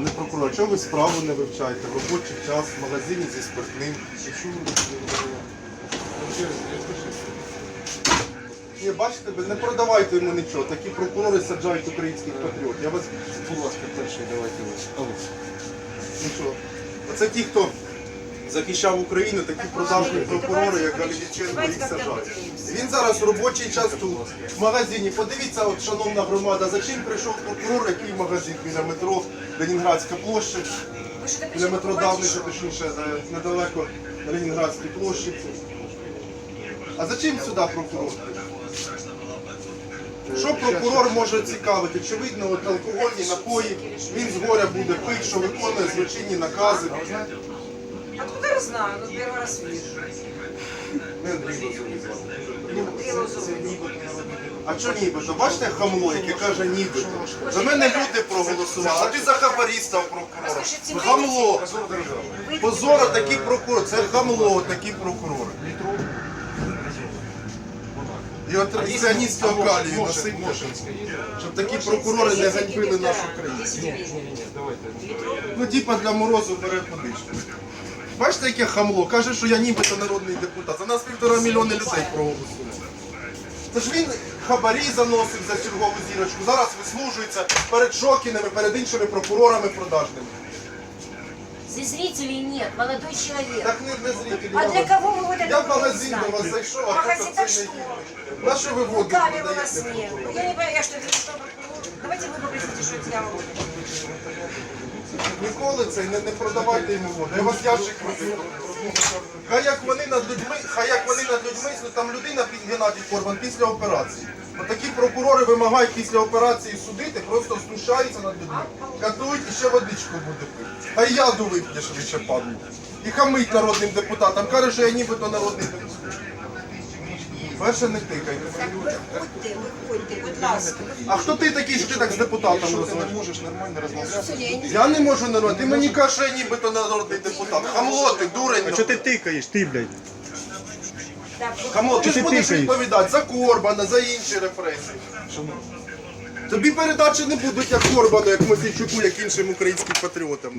не прокурор. Чого ви справу не вивчаєте в робочий час в магазині зі спиртним? Ні, бачите, не продавайте йому нічого. Такі прокурори саджають українських патріотів. Я вас Будь ласка, перший давайте ви. Нічого. Оце ті, хто захищав Україну, такі продажні прокурори, як Галіченко, їх саджають. Він зараз в робочий час тут, в магазині. Подивіться, от, шановна громада, за чим прийшов прокурор, який магазин біля метро Ленінградська площа, біля метро Давниця, точніше, е, недалеко Ленінградській площі. А за чим сюди прокурор? Що прокурор може цікавити? Чи видно от алкогольні напої, він з горя буде пити, що виконує злочинні накази. Откуда я знаю? Ну, первый раз вижу. Не Андрій Лозовий звати. Три лозовые. А що нібито? Бачите хамло, яке каже нібито. За мене люди проголосували, а ти за хабаріста прокурора. Слушайте, ви- Хамло. Вы- Позора такі прокурори. Це хамло, такі прокурори. І от акціоністського калію насипте, щоб такі прокурори не ганьбили нашу країну. Ні, ні, ні, давайте. Ну, типа для морозу бере подичку. Бачите, яке хамло? Каже, що я нібито народний депутат. За нас півтора мільйони людей проголосували. Це ж він хабарі заносив за чергову зірочку. Зараз вислужується перед шокінами, перед іншими прокурорами продажними. Здесь зрителей нет, молодой человек. Так не для зрителів. А для кого вы вот это Я в магазин знаете? до вас зайшов, а Магазин, тут так це не что? їде. На що ви Ну, воду камеру у нас подаєте нет. прокурору? Я не понимаю, что это что прокурор. Давайте вы попросите, что это я могу. Ніколи це не, не продавайте йому воду. Я вас ящик просив. Хай як вони над людьми, хай як вони над людьми, ну, там людина під Геннадій Корбан після операції. Отакі прокурори вимагають після операції судити, просто знущаються над людьми. Катують і ще водичку буде пити. Та й яду вип'єш швидше падло. І хамить народним депутатам. Каже, що я нібито народний депутат. Перше не тикайте. Виходьте, виходьте, будь ласка. А хто ти такий, що ти так з депутатом розмовляєш? не можеш нормально розмовляти, я не можу народити. Ти мені кажеш, що я нібито народний депутат. Хамло ти, дурень. А що ти тикаєш, ти, блядь? Так, Хамло, ти ж будеш відповідати за Корбана, за інші репресії. Тобі передачі не будуть як Корбану, як Мосійчуку, як іншим українським патріотам.